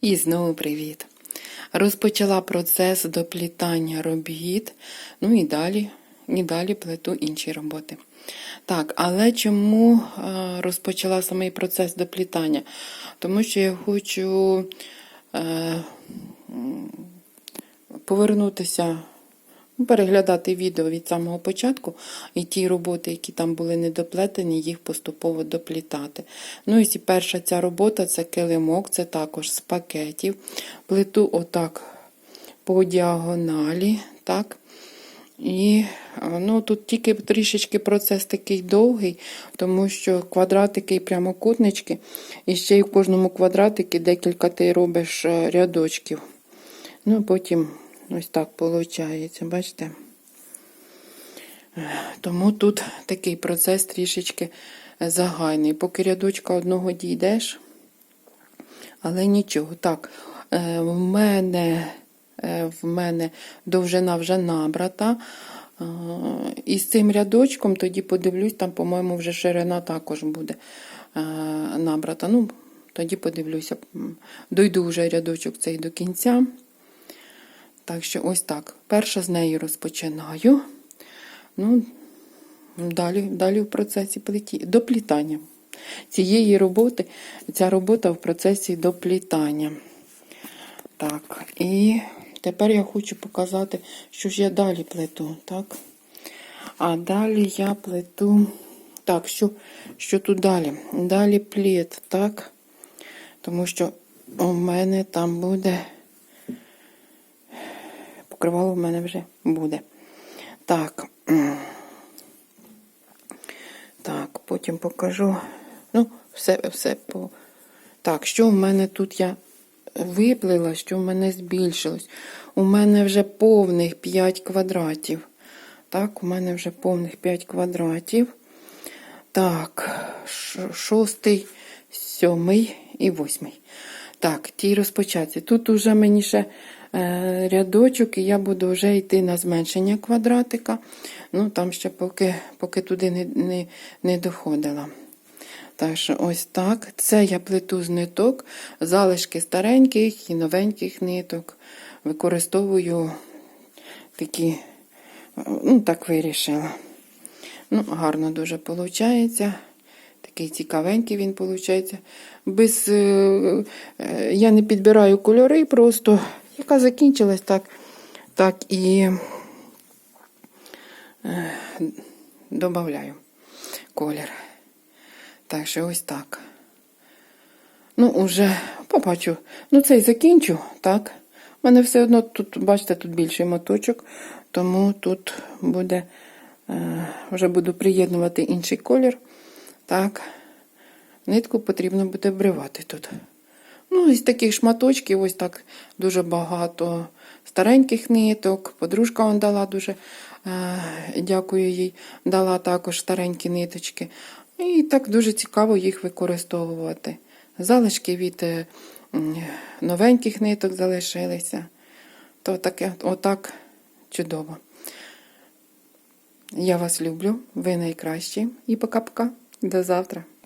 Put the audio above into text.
І знову привіт. Розпочала процес доплітання робіт, ну і далі, і далі плету інші роботи. Так, але чому е, розпочала самий процес доплітання? Тому що я хочу е, повернутися, ну, переглядати відео від самого початку і ті роботи, які там були недоплетені, їх поступово доплітати. Ну і перша ця робота це килимок, це також з пакетів. Плиту отак по діагоналі. так. І ну, тут тільки трішечки процес такий довгий, тому що квадратики і прямокутнички, і ще й в кожному квадратику декілька ти робиш е, рядочків. Ну, потім ось так виходить, бачите? Тому тут такий процес трішечки загальний. Поки рядочка одного дійдеш, але нічого. Так, е, в мене, е, в мене довжина вже набрата. Е, І з цим рядочком тоді подивлюсь, там, по-моєму, вже ширина також буде набрата. Ну, тоді подивлюся, дойду вже рядочок цей до кінця. Так що ось так. Перша з неї розпочинаю. Ну, далі, далі в процесі плеті, доплітання. Цієї роботи, ця робота в процесі доплітання. Так, і тепер я хочу показати, що ж я далі плету, так? А далі я плету. Так, що, що тут далі? Далі плід, так? Тому що у мене там буде. Покривало в мене вже буде. Так. Так, потім покажу. Ну, все, все по. Так, що в мене тут я виплила, що в мене збільшилось. У мене вже повних 5 квадратів. Так, у мене вже повних 5 квадратів. Так, шостий, сьомий і восьмий. Так, ті розпочаті. Тут уже мені ще рядочок, і я буду вже йти на зменшення квадратика. Ну, там ще поки, поки туди не, не, не доходила. Так що ось так. Це я плету з ниток, залишки стареньких і новеньких ниток. Використовую такі, ну, так вирішила. Ну, гарно дуже виходить. Такий цікавенький він виходить. Без, е, е, я не підбираю кольори, просто яка закінчилась, так, так і е, додаю колір. Так що ось так. Ну, уже побачу. Ну, цей закінчу, так. У мене все одно тут, бачите, тут більший моточок, тому тут буде, е, вже буду приєднувати інший колір. Так, нитку потрібно буде вбривати тут. Ну, із таких шматочків, ось так дуже багато стареньких ниток. Подружка он дала дуже, е, дякую їй, дала також старенькі ниточки. І так дуже цікаво їх використовувати. Залишки від е, новеньких ниток залишилися. То таке, отак чудово. Я вас люблю, ви найкращі. І пока-пока. До завтра.